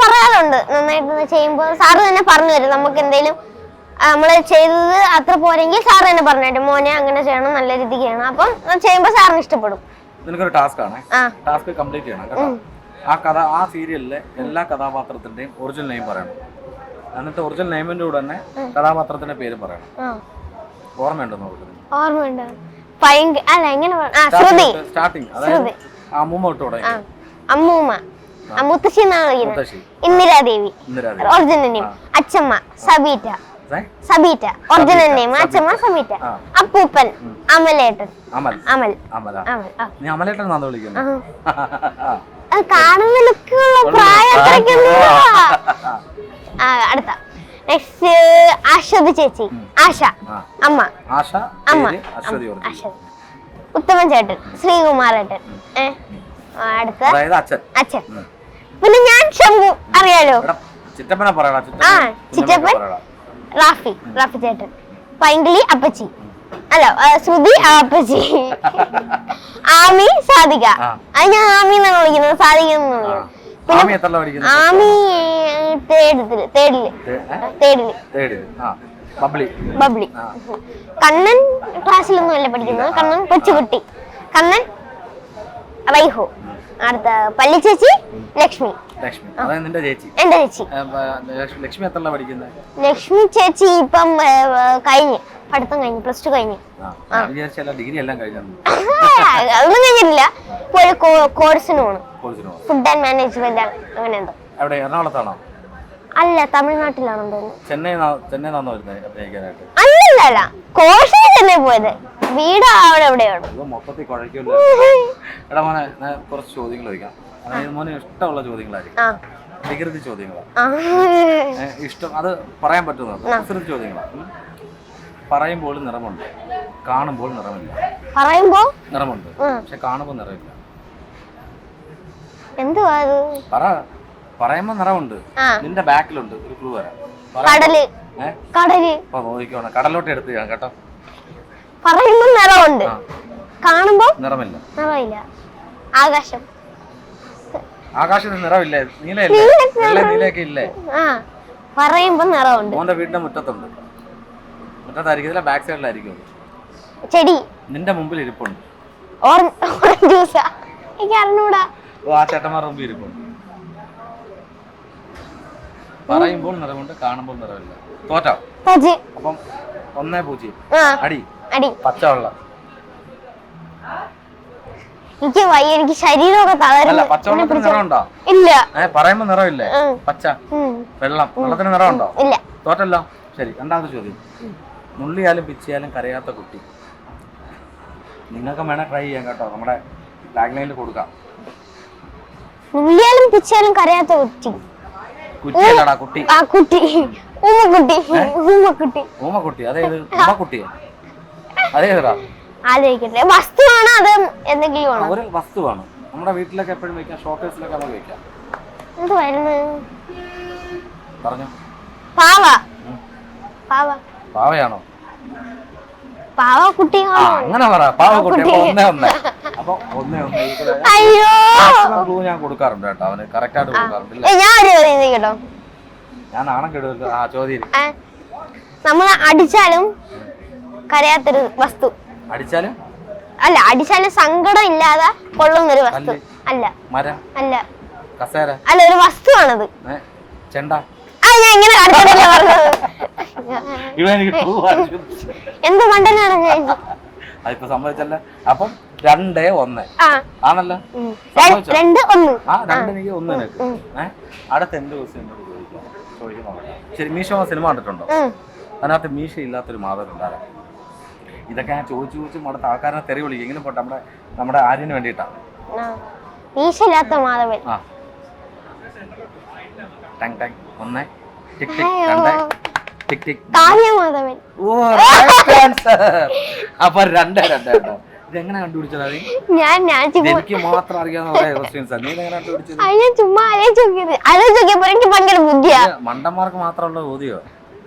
പറയാറുണ്ട്. നന്നായിട്ട് ചെയ്യുമ്പോൾ സാറ് തന്നെ പറഞ്ഞു തരും. നമുക്ക് എന്തെങ്കിലും നമ്മൾ ചെയ്തത് അത്ര പോരെങ്കിൽ സാർ തന്നെ പറഞ്ഞു മോനെ അങ്ങനെ ചെയ്യണം നല്ല രീതിക്ക് ചെയ്യണം. അപ്പം ചെയ്യുമ്പോ ചെയ്യുമ്പോൾ സാറിന് ഇഷ്ടപ്പെടും. നിനക്കൊരു ടാസ്ക് ആണ്. ടാസ്ക് കംപ്ലീറ്റ് ചെയ്യണം കേട്ടോ. ആ കഥ ആ സീരിയലിലെ എല്ലാ കഥാപാത്രത്തിന്റെയും ഒറിജിനൽ നെയിം പറയണം. എന്നിട്ട് ഒറിജിനൽ നെയിമിന്റെ കൂടെ തന്നെ കഥാപാത്രത്തിന്റെ പേര് പറയണം. ഓർമ്മയുണ്ടോ ഓർക്കുന്നത് ഓർമ്മയുണ്ട്? അല്ല എങ്ങനെ സ്റ്റാർട്ടിങ് അതായത് അമ്മൂമ്മ തൊട്ട് ആ തുടങ്ങി അമ്മൂമ്മ മുത്തശ്ശി എന്നാണ് വിളിക്കുന്നത്. ഇന്ദിരാദേവി. ഒറിജിനൽ നെയിം അച്ചമ്മ സബീറ്റ? സബീറ്റ. ഒറിജിനൽ നെയിം അച്ഛമ്മ സബീറ്റ. അപ്പൂപ്പൻ. അമലേട്ടൻ. അമൽ. അമൽ. അമൽ. നീ അമലേട്ടൻ എന്നാണ് വിളിക്കുന്നത് കാണുന്ന ലുക്കുള്ള പ്രായം ആ. അടുത്ത. നെക്സ്റ്റ് അശ്വതി ചേച്ചി. ആശ. അമ്മ. ആശ അമ്മ. ഉത്തമൻ ചേട്ടൻ. ശ്രീകുമാരേട്ടൻ. അടുത്ത. അതായത് അച്ഛൻ. പിന്നെ ഞാൻ ശംഭു അറിയാലോ? ചിറ്റപ്പനെ പറയടാ ചിറ്റപ്പൻ. റാഫി റാഫി ചേട്ടൻ. പൈങ്കിളി അപ്പച്ചി. അല്ല ശ്രുതി അപ്പച്ചി. ആമി സാധിക. അത് ഞാൻ ആമി എന്നാണ് വിളിക്കുന്നത്. സാധിക എന്നാണ് വിളിക്കുന്നത്. ആമി എത്ര പഠിക്കുന്നത് ആമി തേടത്തിൽ തേടിൽ തേ- ഏ? തേടിൽ ബബ്ലി ബബ്ലി കണ്ണൻ ക്ലാസ്സിലൊന്നും അല്ല പഠിക്കുന്നത്. കണ്ണൻ കൊച്ചുകുട്ടി. കണ്ണൻ റൈഹു അടുത്ത പള്ളി ചേച്ചി ലക്ഷ്മി. ലക്ഷ്മി. അതാണ് നിന്റെ ചേച്ചി. എന്റെ ചേച്ചി. ലക്ഷ്മി- എത്ര പഠിക്കുന്നത് ലക്ഷ്മി ചേച്ചി ഇപ്പം കഴിഞ്ഞു. പഠിത്തം കഴിഞ്ഞു പ്ലസ് ടു കഴിഞ്ഞു. ഡിഗ്രി എല്ലാം കഴിഞ്ഞു അതൊന്നും കഴിഞ്ഞിട്ടില്ല. ഒരു കോഴ്സിന് പോകണം ഫുഡ് ആൻഡ് മാനേജ്മെന്റ് അങ്ങനെ എന്തോ. എവിടെ എറണാകുളത്താണോ? അല്ല തമിഴ്നാട്ടിലാണെന്ന് ചെന്നൈ ചെന്നൈ അല്ലല്ല അല്ല കോഴ്സിന് ചെന്നൈ പോയത്. വീട് അവിടെ എവിടെയാണ്? മൊത്തത്തിൽ കുഴയ്ക്കുമല്ലോ. എടാ മോനെ ഞാൻ കുറച്ച് ചോദ്യങ്ങൾ ചോദിക്കാം. അതായത് മോനെ ഇഷ്ടമുള്ള ചോദ്യങ്ങളായിരിക്കും. വികൃതി ചോദ്യങ്ങളാണ്. ഇഷ്ടം അത് പറയാൻ പറ്റുന്നത് വികൃതി ചോദ്യങ്ങളാണ്. പറയുമ്പോൾ നിറമുണ്ട്. കാണുമ്പോൾ നിറമില്ല. പറയുമ്പോൾ നിറമുണ്ട്. പക്ഷെ കാണുമ്പോൾ നിറമില്ല. എന്തുവാ പറ പറയുമ്പോ നിറമുണ്ട്. നിന്റെ ബാക്കിലുണ്ട് ഒരു ക്ലൂ വരാം. കടൽ. കടൽ. നോക്കിക്കോണം. കടലോട്ട് എടുത്ത് കേട്ടോ. പറയുമ്പോ നിറമുണ്ട് കാണുമ്പോൾ കാണുമ്പോ നിറമില്ല. നിറമില്ല ആകാശം. ആകാശത്തിന് നിറമില്ലേ നീലയൊക്കെ ഇല്ലേ? ആ. പറയുമ്പോ നിറമുണ്ട് മോന്റെ വീടിന്റെ മുറ്റത്തുണ്ട്. മുറ്റത്തായിരിക്കും. ബാക്ക് സൈഡിലായിരിക്കും ചെടി. നിന്റെ മുമ്പിൽ ഇരിപ്പുണ്ട്. ഓറഞ്ച് ജ്യൂസാ എനിക്ക് അറിഞ്ഞൂടാ. ഓ ആ ചേട്ടന്മാരുടെ മുമ്പിൽ ഇരിപ്പുണ്ട്. പറയുമ്പോൾ നിറമുണ്ട് കാണുമ്പോൾ നിറമില്ല തോറ്റോ? അപ്പം ഒന്നേ പൂജ്യം. അടി. അടി. പച്ചവെള്ളം. എനിക്ക് വയ്യ എനിക്ക് ശരീരമൊക്കെ തളരുന്നു. ഇല്ല. പറയുമ്പോ നിറമില്ലേ? പച്ച. വെള്ളം. വെള്ളത്തിന് നിറമുണ്ടോ? ഇല്ല. തോറ്റല്ലോ? ശരി രണ്ടാമത്തെ ചോദ്യം. നുള്ളിയാലും പിച്ചിയാലും കരയാത്ത കുട്ടി. നിങ്ങൾക്ക് വേണേ ട്രൈ ചെയ്യാം കേട്ടോ. നമ്മുടെ ടാഗ് ലൈനിൽ കൊടുക്കാം. നുള്ളിയാലും പിച്ചിയാലും കരയാത്ത കുട്ടി. കുട്ടി. ആ കുട്ടി. ഉമ്മക്കുട്ടി ഉമ്മക്കുട്ടി ഊമക്കുട്ടി. അതായത് ഉമ്മക്കുട്ടിയോ? അതേതാ ആലോചിക്കട്ടെ. വസ്തുവാണ് അത് എന്തെങ്കിലും ആണോ? ഒരു വസ്തുവാണ് നമ്മുടെ വീട്ടിലൊക്കെ എപ്പോഴും വെക്കാം ഷോക്കേസിലൊക്കെ നമുക്ക് വെക്കാം. എന്ത് വരുന്നത് പറഞ്ഞു. പാവ. പാവ. പാവയാണോ? പാവ കുട്ടി അങ്ങനെ പറ. പാവക്കുട്ടി അപ്പൊ ഒന്നേ ഒന്നേ. അപ്പൊ ഒന്നേ ഒന്നേ. അയ്യോ. ക്ലൂ ഞാൻ കൊടുക്കാറുണ്ട് കേട്ടോ. അവന് കറക്റ്റ് ആയിട്ട് കൊടുക്കാറുണ്ട് ഞാൻ ഒരു ചോദിക്കട്ടോ. ഞാൻ നാണം കെടുവല്ലോ ആ ചോദ്യം നമ്മൾ അടിച്ചാലും കരയാത്തൊരു വസ്തു. അടിച്ചാലും? അല്ല അടിച്ചാലും സങ്കടം ഇല്ലാതെ കൊള്ളുന്നൊരു വസ്തു. അല്ല. മരം അല്ല. കസേര. അല്ല ഒരു വസ്തുവാണത്. ചെണ്ട. ഞാൻ ഇങ്ങനെ അടുത്തല്ല പറഞ്ഞത്. ഇവ എനിക്ക് clue ആയിരുന്നു. എന്ത് മണ്ടനാണ് ഞാൻ അതിപ്പോ സംഭവിച്ചല്ല അപ്പം രണ്ടേ ഒന്ന്. ആ. ആണല്ലോ? രണ്ട് ഒന്ന്. ആ രണ്ട് എനിക്ക് ഒന്ന് നിനക്ക് ഏഹ് അടുത്ത എന്ത് ചോദിക്കാം? ശരി മീശോ സിനിമ കണ്ടിട്ടുണ്ടോ. അതിനകത്ത് മീശ ഇല്ലാത്തൊരു മാധവൻ ഉണ്ടാകാം ഇതൊക്കെ ഞാൻ ചോദിച്ചു ചോദിച്ചു അവിടുത്തെ ആൾക്കാരെ തെറി വിളിക്കും. എങ്കിലും പോട്ടെ നമ്മുടെ നമ്മുടെ ആര്യന് വേണ്ടിയിട്ടാണ് ആ. മീശയില്ലാത്ത മാധവൻ. ആ. ടങ് ടങ്. ഒന്ന്. Tick tick. രണ്ട്. Tick tick. മാധവൻ. ഓ. അപ്പൊ രണ്ട് രണ്ട് കേട്ടോ ഇതെങ്ങനെ കണ്ടുപിടിച്ചത് അത് ഞാൻ ഞാൻ ചുമ്മാ എനിക്ക് മാത്രം അറിയാവുന്ന കുറെ ക്വസ്റ്റ്യൻസ് നീ ഇതെങ്ങനെ കണ്ടുപിടിച്ചത്? അത് ഞാൻ ചുമ്മാ എനിക്ക് ഭയങ്കര ബുദ്ധിയാ. മണ്ടന്മാർക്ക് മാത്രമുള്ള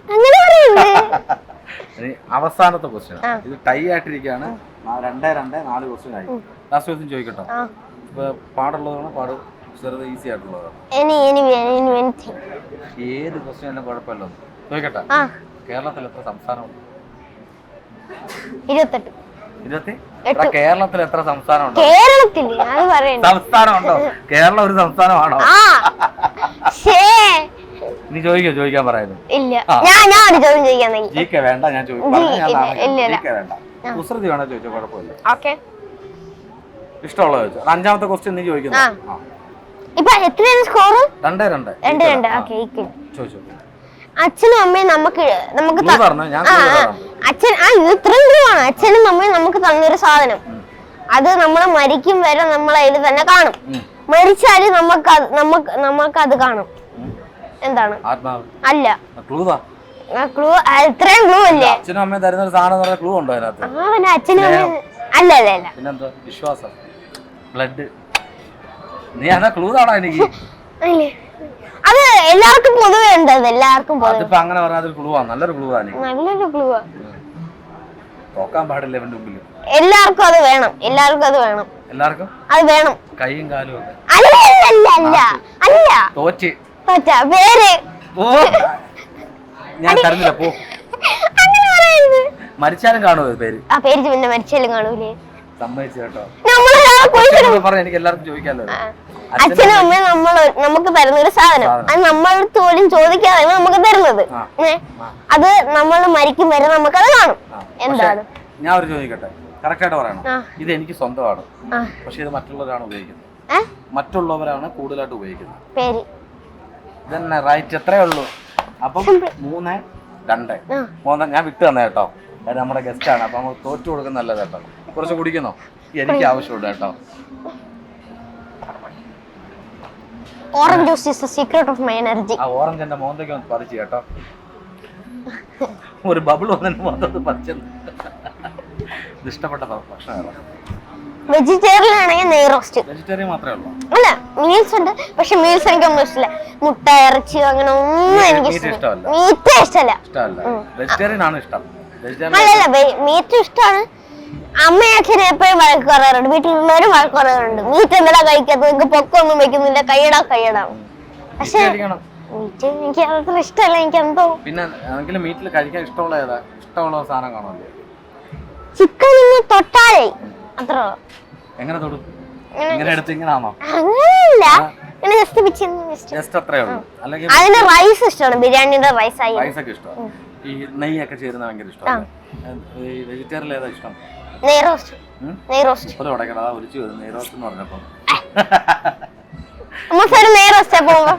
അങ്ങനെ പറയുന്നത് ഇനി അവസാനത്തെ ക്വസ്റ്റ്യൻ. ഇത് ടൈ ആയിട്ടിരിക്കുകയാണ്. രണ്ടേ രണ്ടേ നാല് ക്വസ്റ്റ്യൻ ആയി. ലാസ്റ്റ് ക്വസ്റ്റ്യൻ ചോദിക്കട്ടോ. ഇപ്പൊ പാടുള്ളതാണ് പാട്. ചെറുത് ഈസി ആയിട്ടുള്ളതാണ്. ഏത് ക്വസ്റ്റ്യൻ എല്ലാം കുഴപ്പമില്ല. ചോദിക്കട്ടെ. കേരളത്തിൽ എത്ര സംസ്ഥാനമുണ്ട്? ഇരുപത്തെട്ട്. കേരളത്തിൽ എത്ര സംസ്ഥാനമുണ്ട്? കേരളത്തിൽ സംസ്ഥാനമുണ്ടോ? കേരളം ഒരു സംസ്ഥാനമാണോ? നീ ചോദിക്കോ ചോദിക്കാൻ പറയുന്നു ഇല്ല. ഞാൻ ഞാൻ ഒരു ചോദ്യം ചോദിക്കാൻ നോക്കി. ജി കെ വേണ്ട ഞാൻ ചോദിക്കാം ചോദിക്കും ഇല്ല, ഇല്ല, ഇല്ല. വേണ്ട. കുസൃതി വേണോ ചോദിച്ചോ? കുഴപ്പമില്ല. ഓക്കെ. ഇഷ്ടമുള്ളത് ചോദിച്ചോ. അഞ്ചാമത്തെ ക്വസ്റ്റ്യൻ നീ ചോദിക്കുന്നു? ആ. ഇപ്പോ എത്രയാണ് സ്കോർ രണ്ട് രണ്ട്. രണ്ട്. രണ്ട്. ഓക്കെ ചോദിച്ചോ. അച്ഛനും അമ്മയും നമുക്ക് നമുക്ക് അച്ഛൻ ആ ഇത് ഇത്രയും അച്ഛനും അമ്മയും നമുക്ക് തന്നൊരു സാധനം. അത് നമ്മൾ മരിക്കും വരെ നമ്മൾ അതിൽ തന്നെ കാണും. മരിച്ചാൽ നമുക്ക് നമുക്ക് നമുക്ക് അത് കാണും. എന്താണ്? ആത്മാവ്. അല്ല. ക്ലൂ താ ക്ലൂ ഇത്രയും ക്ലൂ അല്ലേ? അച്ഛനും അമ്മയും തരുന്ന ഒരു സാധനം ക്ലൂ ഉണ്ടോ അതിനകത്ത്? അച്ഛനും അല്ല അല്ല അല്ല. പിന്നെന്താ വിശ്വാസം. ബ്ലഡ് നീ അതാ ക്ലൂ ആണോ എനിക്ക്? അത് എല്ലാവർക്കും പൊതുവേ ഉണ്ട് അത് എല്ലാവർക്കും അതിപ്പോ അങ്ങനെ പറഞ്ഞാൽ അതൊരു ക്ലൂ നല്ലൊരു ക്ലൂ ആണ് നല്ലൊരു ക്ലൂ നോക്കാൻ പാടില്ല ഇവന്റെ മുമ്പിൽ. എല്ലാവർക്കും അത് വേണം. എല്ലാവർക്കും അത് വേണം. എല്ലാവർക്കും? അത് വേണം. കൈയും കാലും അല്ല അല്ല അല്ല അല്ല. തോറ്റ്. പേര്. ഓ ഞാൻ തരുന്നില്ല പോ. അങ്ങനെ പറയരുത്. മരിച്ചാലും കാണുമോ പേര്? ആ പേര് പിന്നെ മരിച്ചാലും കാണൂലേ. സമ്മതിച്ചു കേട്ടോ. നമ്മളൊരാളെ കുഴിച്ചിടും പറഞ്ഞ എനിക്ക് എല്ലാവർക്കും ചോദിക്കാമല്ലോ അച്ഛനും അമ്മയും നമ്മൾ നമുക്ക് തരുന്ന ഒരു സാധനം. അത് നമ്മളടുത്ത് പോലും ചോദിക്കാതെയാണ് നമുക്ക് തരുന്നത്. ഏ? അത് നമ്മൾ മരിക്കും വരെ നമുക്കത് കാണും. എന്താണ്? ഞാൻ ഒരു ചോദിക്കട്ടെ? കറക്റ്റ് ആയിട്ട് പറയണം. ആ. ഇത് എനിക്ക് സ്വന്തമാണ്. ആ. പക്ഷെ ഇത് മറ്റുള്ളവരാണ് ഉപയോഗിക്കുന്നത്. ഏ? മറ്റുള്ളവരാണ് കൂടുതലായിട്ട് ഉപയോഗിക്കുന്നത്. പേര്. ഇതന്നെ റൈറ്റ് എത്രയേ ഉള്ളൂ. അപ്പം മൂന്ന് രണ്ട്. മൂന്ന് ഞാൻ വിട്ടു തന്നെ കേട്ടോ. അത് നമ്മുടെ ഗസ്റ്റ് ആണ്. അപ്പൊ നമ്മൾ തോറ്റു കൊടുക്കുന്ന നല്ലത് കേട്ടോ. കുറച്ച് കുടിക്കുന്നോ? എനിക്ക് ആവശ്യമുണ്ട് കേട്ടോ. Orange juice is the secret of my energy ആ ഓറഞ്ച് എന്റെ മോന്തയ്ക്ക് ഒന്ന് പറിച്ചു കേട്ടോ. ഒരു ബബിൾ വന്നെ മോന്തത്ത് പറിച്ചെന്ന് ഇത് ഇഷ്ടപ്പെട്ട ഭക്ഷണമാണ് വെജിറ്റേറിയൻ ആണെങ്കിൽ നെയ് റോസ്റ്റ് വെജിറ്റേറിയൻ മാത്രമേ ഉള്ളൂ? അല്ല. മീൽസ് ഉണ്ട്. പക്ഷെ മീൽസ് എനിക്ക് ഒന്നും ഇഷ്ടമില്ല മുട്ട ഇറച്ചി അങ്ങനെ ഒന്നും എനിക്ക് ഇഷ്ടമല്ല. മീറ്റ് ഇഷ്ടമല്ല. വെജിറ്റേറിയൻ ആണ് ഇഷ്ടം. അല്ലല്ല മീറ്റ് ഇഷ്ടമാണ്. അമ്മയും അച്ഛനും എപ്പോഴും വഴക്ക് പറയാറുണ്ട്. വീട്ടിലുള്ളവരും വഴക്ക് പറയാറുണ്ട്. മീറ്റ് എന്തെല്ലാം കഴിക്കാത്ത നിങ്ങൾക്ക് പൊക്കൊന്നും വെക്കുന്നില്ല. കൈയിടാ കൈയിടാം പക്ഷെ മീറ്റ് എനിക്ക് അത്ര ഇഷ്ടമല്ല. എനിക്ക് എന്തോ പിന്നെ എങ്കിലും മീറ്റിൽ കഴിക്കാൻ ഇഷ്ടമുള്ള ഏതാ? ഇഷ്ടമുള്ള സാധനം കാണുമല്ലോ. ചിക്കൻ തൊട്ടാലേ. അത്ര എങ്ങനെ തൊടും? ഇങ്ങനെ എടുത്ത് ഇങ്ങനെ ആണോ? ഇങ്ങനെ ജസ്റ്റ് ജസ്റ്റ് ജസ്റ്റ് അത്രേ ഉള്ളൂ. അല്ലെങ്കിൽ അതിന് റൈസ് ഇഷ്ടമാണ്. ബിരിയാണിയുടെ റൈസ് ആയി റൈസ് ഒക്കെ ഇഷ്ടമാണ് ഈ നെയ്യൊക്കെ ചേരുന്ന ഭയങ്കര ഇഷ്ടമാണ്. ഈ വെജിറ്റേറിയൻ ഏതാ ഇഷ്ടം? നെയ് റോസ്റ്റ്? നെയ് റോസ്റ്റ് ഒരു ഉടക്കട നെയ്റോസ് എന്ന് പറഞ്ഞപ്പോൾ നെയ് റോസ്റ്റ് പോകുമ്പോ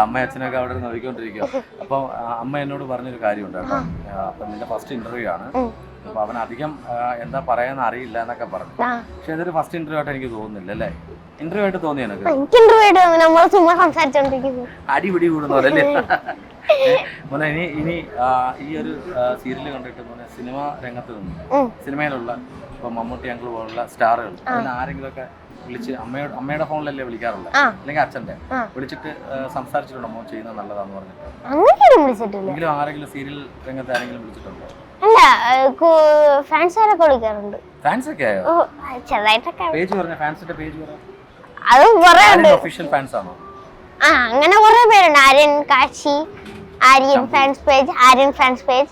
അമ്മ അച്ഛനൊക്കെ അവിടെ നോക്കിക്കൊണ്ടിരിക്കുക അപ്പൊ അമ്മ എന്നോട് പറഞ്ഞൊരു കാര്യമുണ്ട് കേട്ടോ. അപ്പൊ നിന്റെ ഫസ്റ്റ് ഇന്റർവ്യൂ ആണ്. അപ്പൊ അവൻ അധികം എന്താ പറയാന്ന് അറിയില്ല എന്നൊക്കെ പറഞ്ഞു. പക്ഷെ ഇതൊരു ഫസ്റ്റ് ഇന്റർവ്യൂ ആയിട്ട് എനിക്ക് തോന്നുന്നില്ല അല്ലേ? ഇന്റർവ്യൂ ആയിട്ട് തോന്നി എനക്ക് എനിക്ക് ഇന്റർവ്യൂ ആയിട്ട് നമ്മൾ ചുമ്മാ സംസാരിച്ചോണ്ടിരിക്കുന്നു. അടിപിടി കൂടുന്നവരല്ലേ? മോനെ ഇനി ഇനി ഈ ഒരു സീരിയൽ കണ്ടിട്ട് മോനെ സിനിമ രംഗത്ത് നിന്ന് സിനിമയിലുള്ള ഇപ്പൊ മമ്മൂട്ടി അങ്കിൾ പോലുള്ള സ്റ്റാറുകൾ അതിന് ആരെങ്കിലും ഒക്കെ വിളിച്ച് അമ്മയുടെ അമ്മയുടെ ഫോണിലല്ലേ വിളിക്കാറുള്ളത്. അല്ലെങ്കിൽ അച്ഛന്റെ വിളിച്ചിട്ട് സംസാരിച്ചിട്ടുണ്ടോ? മോൻ ചെയ്യുന്നത് നല്ലതാന്ന് പറഞ്ഞിട്ട്? എങ്കിലും ആരെങ്കിലും സീരിയൽ രംഗത്ത് ആരെങ്കിലും വിളിച്ചിട്ടുണ്ടോ? അല്ല ഫാൻസുകാരൊക്കെ വിളിക്കാറുണ്ട്. ഫാൻസ് ഒക്കെ ആയോ? ഓ ചെറുതായിട്ടൊക്കെ. പേജ് പറഞ്ഞ ഫാൻസിന്റെ പേജ് പറ അത് കുറെ ഉണ്ട്. ഒഫീഷ്യൽ ഫാൻസ് ആണോ? ആ അങ്ങനെ കുറെ പേരുണ്ട്. Aryan Kashi Aryan fans page Aryan fans page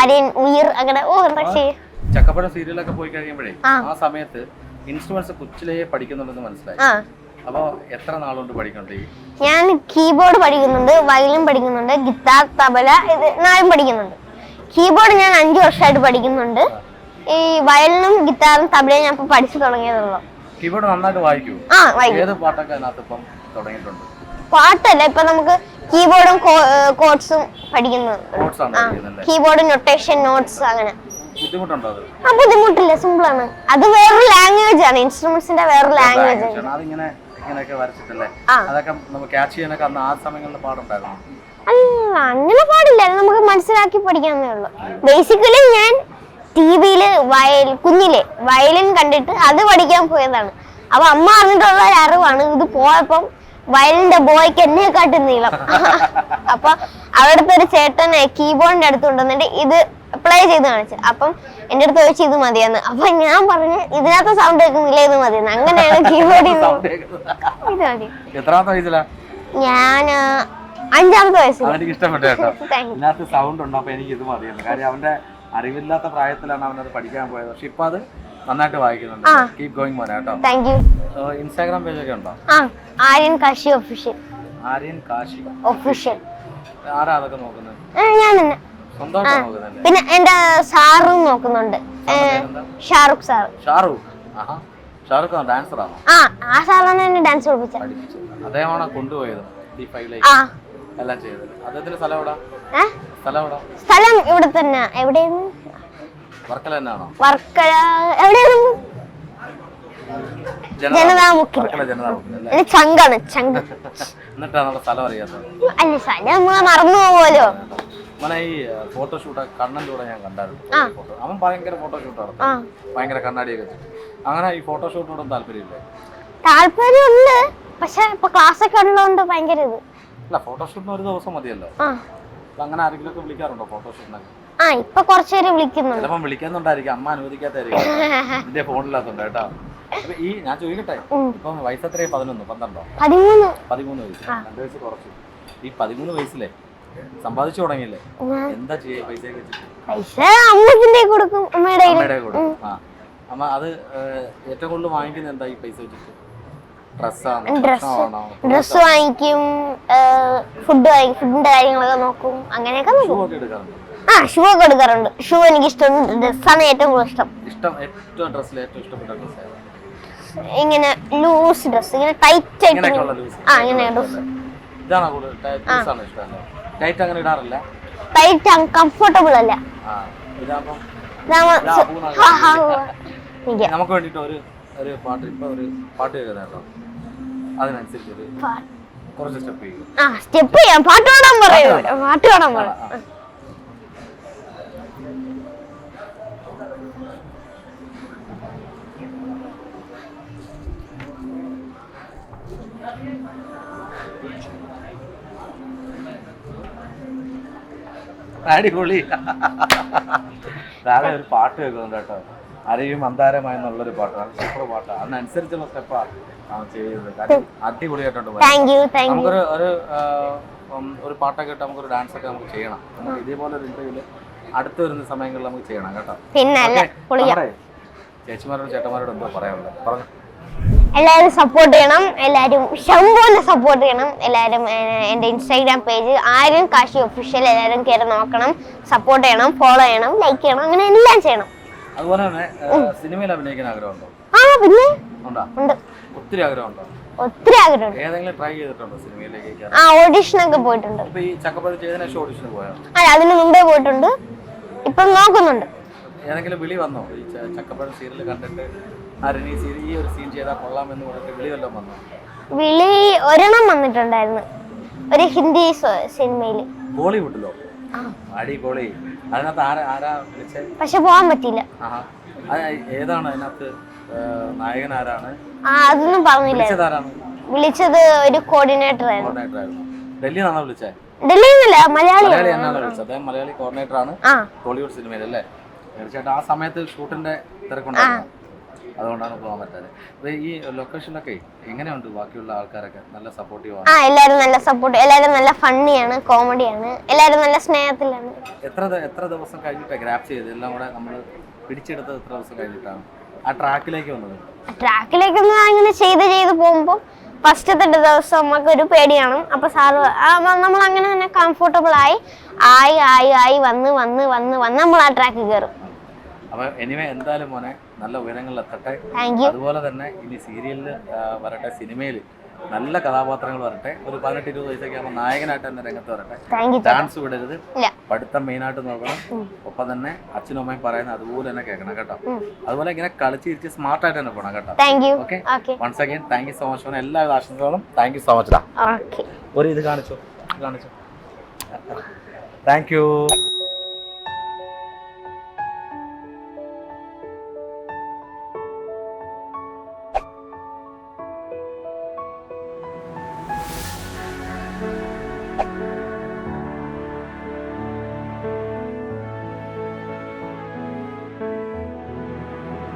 Aryan ഉയർ അങ്ങനെ ഓ പക്ഷേ ചക്കപ്പഴം സീരിയലൊക്കെ പോയി കഴിയുമ്പോഴേ ആ. സമയത്ത് ഇൻസ്ട്രുമെന്റ്സ് കൊച്ചിലേ പഠിക്കുന്നുണ്ടെന്ന് മനസ്സിലായി. അപ്പൊ എത്ര നാളുകൊണ്ട് പഠിക്കണ്ടേ ഞാൻ കീബോർഡ് പഠിക്കുന്നുണ്ട് വയലിൻ പഠിക്കുന്നുണ്ട് ഗിത്താർ തബല ഇത് നാലും പഠിക്കുന്നുണ്ട്. കീബോർഡ് ഞാൻ അഞ്ചു വർഷമായിട്ട് പഠിക്കുന്നുണ്ട്. ഈ വയലിനും ഗിത്താറും തബലയും ഞാൻ ഇപ്പൊ പഠിച്ചു തുടങ്ങിയതുള്ളൂ കീബോർഡ് നന്നായിട്ട് വായിക്കൂ. ആ വായിക്കും. ഏത് പാട്ടൊക്കെ അതിനകത്ത് ഇപ്പം തുടങ്ങിയിട്ടുണ്ട്? പാട്ടല്ല ഇപ്പൊ നമുക്ക് കീബോർഡും കോഡ്സും പഠിക്കുന്നു ആണ് പഠിക്കുന്നത് കീബോർഡ് നൊട്ടേഷൻ നോട്ട്സ് അങ്ങനെ. ബുദ്ധിമുട്ടുണ്ടോ അത്? ആ ബുദ്ധിമുട്ടില്ല സിമ്പിൾ ആണ് അത് വേറൊരു ലാംഗ്വേജ് ആണ് ഇൻസ്ട്രുമെന്റ്സിന്റെ വേറൊരു ലാംഗ്വേജ് ആണ്. ആണ്. അതിങ്ങനെ ഇങ്ങനെയൊക്കെ വരച്ചിട്ടല്ലേ? ആ. അതൊക്കെ ക്യാച്ച് ചെയ്യാനൊക്കെ അന്ന് ആ സമയങ്ങളിൽ പാടുണ്ടായിരുന്നു. അല്ല അങ്ങനെ പാടില്ല. അത് നമുക്ക് മനസ്സിലാക്കി പഠിക്കാന്നേ ഉള്ളൂ. ബേസിക്കലി ഞാൻ ടി വിയിൽ വയൽ കുഞ്ഞിലെ വയലിൻ കണ്ടിട്ട് അത് പഠിക്കാൻ പോയതാണ്. അപ്പൊ അമ്മ അറിഞ്ഞിട്ടുള്ള ഒരു അറിവാണ് ഇത് പോയപ്പം വയലിന്റെ ബോയ്ക്ക് എന്നെക്കാട്ടി നീളം. അപ്പൊ അവിടുത്തെ ഒരു ചേട്ടൻ കീബോർഡിന്റെ അടുത്ത് കൊണ്ടുവന്നിട്ട് ഇത് പ്ലേ ചെയ്ത് കാണിച്ചു. അപ്പം എന്റെ അടുത്ത് ചോദിച്ചു ഇത് മതിയെന്ന്. അപ്പൊ ഞാൻ പറഞ്ഞു ഇതിനകത്ത് സൗണ്ട് കേൾക്കുന്നില്ല ഇത് മതിയെന്ന്. അങ്ങനെയാണ് കീബോർഡ് ഇത് മതി. എത്രാമത്തെ വയസ്സിലാ? ഞാൻ അഞ്ചാമത്തെ വയസ്സിൽ അവനിക്ക് ഇഷ്ടപ്പെട്ടു കേട്ടോ. ഇതിനകത്ത് സൗണ്ട് ഉണ്ട് അപ്പൊ എനിക്ക് ഇത് മതിയെന്ന്. കാര്യം അവന്റെ അറിവില്ലാത്ത പ്രായത്തിലാണ് അവനത് പഠിക്കാൻ പോയത്. പക്ഷെ ഇപ്പൊ അത് നന്നായിട്ട് വായിക്കുന്നുണ്ട്. കീപ് ഗോയിങ് മോനെ കേട്ടോ. താങ്ക് യു ഇൻസ്റ്റാഗ്രാം പേജ് ഒക്കെ ഉണ്ടോ? ആര്യൻ കാശി ഒഫീഷ്യൽ ആര്യൻ കാശി. ഒഫീഷ്യൽ ആരാ അതൊക്കെ നോക്കുന്നത്? ഞാൻ തന്നെ. പിന്നെ എന്റെ സാറും നോക്കുന്നുണ്ട്? ഷാറുഖ് സാർ ഷാറൂഖ്? ഷാറൂഖ് ഡാൻസർ ആണോ ആ ആ സാറാണ് എന്നെ ഡാൻസ് പഠിപ്പിച്ചത്. അദ്ദേഹമാണ് കൊണ്ടുപോയത് എല്ലാം ചെയ്തത്. അദ്ദേഹത്തിന്റെ സ്ഥലം എവിടെ? സ്ഥലം ഇവിടെ തന്നെ. എവിടെയാണ് വർക്കല തന്നെയാണോ? വർക്കല ജനതാമുക്കിൽ. ജനതാമുക്കിൽ അല്ലേ? എന്റെ ചങ്കാണ് ചങ്ക്. എന്നിട്ടാണ് നമ്മുടെ സ്ഥലം അറിയാത്തത്? അല്ല സ്ഥലം നമ്മളെ മറന്നു പോവല്ലോ മോനെ ഈ ഫോട്ടോഷൂട്ട് കണ്ണന്റെ കൂടെ ഞാൻ കണ്ടായിരുന്നു. അവൻ ഭയങ്കര ഫോട്ടോഷൂട്ട് നടത്തും ആ. ഭയങ്കര കണ്ണാടിയൊക്കെ അങ്ങനെ ഈ ഫോട്ടോഷൂട്ടിനോടും താല്പര്യമില്ലേ? താല്പര്യമുണ്ട്. പക്ഷെ ഇപ്പൊ ക്ലാസ് ഒക്കെ ഉള്ളതുകൊണ്ട് ഭയങ്കര ഇത്. അല്ല ഫോട്ടോഷൂട്ടിന് ഒരു ദിവസം മതിയല്ലോ. അങ്ങനെ ആരെങ്കിലും ഒക്കെ വിളിക്കാറുണ്ടോ ഫോട്ടോഷൂട്ടിനൊക്കെ ആ ഇപ്പൊ കുറച്ചുപേര് വിളിക്കുന്നുണ്ട്. ചിലപ്പം വിളിക്കുന്നുണ്ടായിരിക്കും അമ്മ അനുവദിക്കാത്തായിരിക്കും എന്റെ ഫോണില്ലാത്തുണ്ട് കേട്ടോ. അപ്പൊ ഈ ഞാൻ ചോദിക്കട്ടെ. ഇപ്പം വയസ്സ് എത്രയാ? പതിനൊന്ന് പന്ത്രണ്ടോ? പതിമൂന്ന്. പതിമൂന്ന് വയസ്സ്. രണ്ട് വയസ്സ് കുറച്ചു. ഈ പതിമൂന്ന് വയസ്സിലെ സമ്പാദിച്ചു തുടങ്ങിയില്ലേ? എന്താ ചെയ്യാ പൈസ പൈസ അമ്മത്തിന്റെ കൊടുക്കും അമ്മയുടെ കൊടുക്കും. ആ. അമ്മ അത് ഏറ്റവും കൂടുതൽ വാങ്ങിക്കുന്നത് എന്താ ഈ പൈസ വെച്ചിട്ട്? ഡ്രസ്സ് വാങ്ങിക്കും ഫുഡ് വാങ്ങിക്കും ഫുഡിന്റെ കാര്യങ്ങളൊക്കെ നോക്കും അങ്ങനെയൊക്കെ നോക്കും. ആ ഷൂ ഒക്കെ എടുക്കാറുണ്ട്. ഷൂ എനിക്ക് ഇഷ്ടമുണ്ട് ഡ്രസ്സാണ് ഏറ്റവും കൂടുതൽ ഇഷ്ടം. ഇഷ്ടം ഏറ്റവും ഡ്രസ്സിൽ ഏറ്റവും ഇഷ്ടപ്പെട്ട ഡ്രസ്സ് ഇങ്ങനെ ലൂസ് ഡ്രസ് ഇങ്ങനെ ടൈറ്റ് ആയിട്ട് ആ ഇങ്ങനെ ഡ്രസ് ഇതാണോ കൂടുതൽ ഇഷ്ടം? ടൈറ്റ് അങ്ങനെ ഇടാറില്ല? ടൈറ്റ് കംഫർട്ടബിൾ അല്ല. നമുക്ക് വേണ്ടിട്ട് ഒരു ഒരു പാട്ട് ഇപ്പൊ ഒരു പാട്ട് കേൾക്കുന്ന കേട്ടോ അതിനനുസരിച്ച് കുറച്ച് സ്റ്റെപ്പ് ചെയ്യും. ആ സ്റ്റെപ്പ് ചെയ്യാം. പാട്ട് പാടാൻ പറയൂ. പാട്ട് പാടാൻ പറയും. ആ. അടിപൊളി. നാളെ ഒരു പാട്ട് കേൾക്കുന്നുണ്ട് കേട്ടോ. അരയും അന്താരമായി എന്നുള്ളൊരു പാട്ടാണ്. സൂപ്പർ പാട്ടാണ്. അതിനനുസരിച്ചുള്ള സ്റ്റെപ്പാണ് കാര്യം അടിപൊളിയായിട്ടുണ്ട് നമുക്കൊരു ഒരു ഒരു പാട്ടൊക്കെ ഇട്ട് നമുക്കൊരു ഡാൻസ് ഒക്കെ നമുക്ക് ചെയ്യണം. ഇതേപോലെ ഒരു ഇന്റർവ്യൂൽ അടുത്ത് വരുന്ന സമയങ്ങളിൽ നമുക്ക് ചെയ്യണം കേട്ടോ. പിന്നെ ചേച്ചിമാരോടും ചേട്ടന്മാരോടും എന്തോ പറയാനുള്ളത് പറഞ്ഞു. എല്ലാവരും സപ്പോർട്ട് ചെയ്യണം. എല്ലാവരും ശംഭുവിനെ സപ്പോർട്ട് ചെയ്യണം. എല്ലാവരും എന്റെ ഇൻസ്റ്റാഗ്രാം പേജ് ആരും കാശി ഒഫീഷ്യൽ എല്ലാവരും കയറി നോക്കണം. സപ്പോർട്ട് ചെയ്യണം ഫോളോ ചെയ്യണം ലൈക്ക് ചെയ്യണം അങ്ങനെ എല്ലാം ചെയ്യണം. അതുപോലെ തന്നെ സിനിമയിൽ അഭിനയിക്കാൻ ആഗ്രഹമുണ്ടോ? ആ പിന്നെ? ഉണ്ടോ? ഉണ്ട്. ഒത്തിരി ആഗ്രഹമുണ്ടോ? ഒത്തിരി ആഗ്രഹമുണ്ട്. ഏതെങ്കിലും ട്രൈ ചെയ്തിട്ടുണ്ടോ സിനിമയിലേക്ക്? ആ ഓഡിഷനൊക്കെ പോയിട്ടുണ്ട്. ഇപ്പൊ ഈ ചക്കപ്പഴം ചെയ്തതിനു ശേഷം ഓഡിഷന് പോയോ? അല്ല അതിന് മുമ്പേ പോയിട്ടുണ്ട്. ഇപ്പം നോക്കുന്നുണ്ട്. ഏതെങ്കിലും വിളി വന്നോ? ഈ ചക്കപ്പഴം സീരിയൽ കണ്ടിട്ട് അരണി സീരിയൽ ഈ ഒരു സീൻ ചെയ്താൽ കൊള്ളാമെന്ന് പറഞ്ഞിട്ട് വിളി വല്ലതും വന്നോ? വിളി ഒരെണ്ണം വന്നിട്ടുണ്ടായിരുന്നു. ഒരു ഹിന്ദി സിനിമയിൽ സിനിമയിൽ. ബോളിവുഡിലോ. അടിപൊളി. അതിനകത്ത് ആരാ ആരാ വിളിച്ചേ? പക്ഷെ പോകാൻ പറ്റിയില്ല. ആഹാ. അത് ഏതാണ് അതിനകത്ത് നായകൻ ആരാണ്? ആ അതൊന്നും പറഞ്ഞില്ല. വിളിച്ചത് ആരാണ്? വിളിച്ചത് ഒരു കോർഡിനേറ്റർ ആയിരുന്നു. കോർഡിനേറ്റർ ആയിരുന്നു. ഡൽഹിയിൽ നിന്നാണോ വിളിച്ചേ? ഡൽഹിയിൽ നിന്നല്ല മലയാളി മലയാളി എന്നാണ് വിളിച്ചത്? അദ്ദേഹം മലയാളി കോർഡിനേറ്റർ ആണ്. ആ. ബോളിവുഡ് സിനിമയിൽ അല്ലേ? തീർച്ചയായിട്ടും ആ സമയത്ത് ഷൂട്ടിന്റെ തിരക്കുണ്ടായിരുന്നു. അതുകൊണ്ടാണ് പോകാൻ പറ്റാതെ. അപ്പൊ ഈ ലൊക്കേഷനിലൊക്കെ എങ്ങനെയുണ്ട്? ബാക്കിയുള്ള ആൾക്കാരൊക്കെ നല്ല സപ്പോർട്ടീവ് ആണ്. ആ എല്ലാവരും നല്ല സപ്പോർട്ട് എല്ലാവരും നല്ല ഫണ്ണിയാണ് കോമഡിയാണ് എല്ലാവരും നല്ല സ്നേഹത്തിലാണ്. എത്ര ദ- എത്ര ദിവസം കഴിഞ്ഞിട്ടാണ് ഗ്രാപ്പ് ചെയ്ത് എല്ലാം കൂടെ നമ്മൾ പിടിച്ചെടുത്തത് എത്ര ദിവസം കഴിഞ്ഞിട്ടാണ്? ആ ട്രാക്കിലേക്ക് വന്നത്. ട്രാക്കിലേക്ക് അങ്ങനെ ചെയ്ത് ചെയ്ത് പോകുമ്പോൾ ഫസ്റ്റത്തെ ദിവസം നമുക്ക് ഒരു പേടിയാണ്. അപ്പൊ സാറ് നമ്മൾ അങ്ങനെ തന്നെ കംഫർട്ടബിൾ ആയി ആയി ആയി ആയി വന്ന് വന്ന് വന്ന് വന്ന് നമ്മൾ ആ ട്രാക്ക് കയറും. അപ്പൊ എനിവേ എന്തായാലും മോനെ നല്ല ഉയരങ്ങൾ എത്തട്ടെ. അതുപോലെ തന്നെ ഇനി സീരിയലിൽ വരട്ടെ സിനിമയിൽ നല്ല കഥാപാത്രങ്ങൾ വരട്ടെ. ഒരു പതിനെട്ട് ഇരുപത് വയസ്സൊക്കെ ആകുമ്പോൾ നായകനായിട്ട് തന്നെ രംഗത്ത് വരട്ടെ. ഡാൻസ് വിടരുത്. പഠിത്തം മെയിനായിട്ട് നോക്കണം. ഒപ്പം തന്നെ അച്ഛനും അമ്മയും പറയുന്നത് അതുപോലെ തന്നെ കേൾക്കണം കേട്ടോ. അതുപോലെ ഇങ്ങനെ കളിച്ച് ഇരിച്ച് സ്മാർട്ടായിട്ട് തന്നെ പോകണം കേട്ടോ. Okay once again thank you so much എല്ലാവിധ ആശംസകളും. താങ്ക് യു സോ മച്ച് ഒരു ഇത് കാണിച്ചു? കാണിച്ചു? Thank you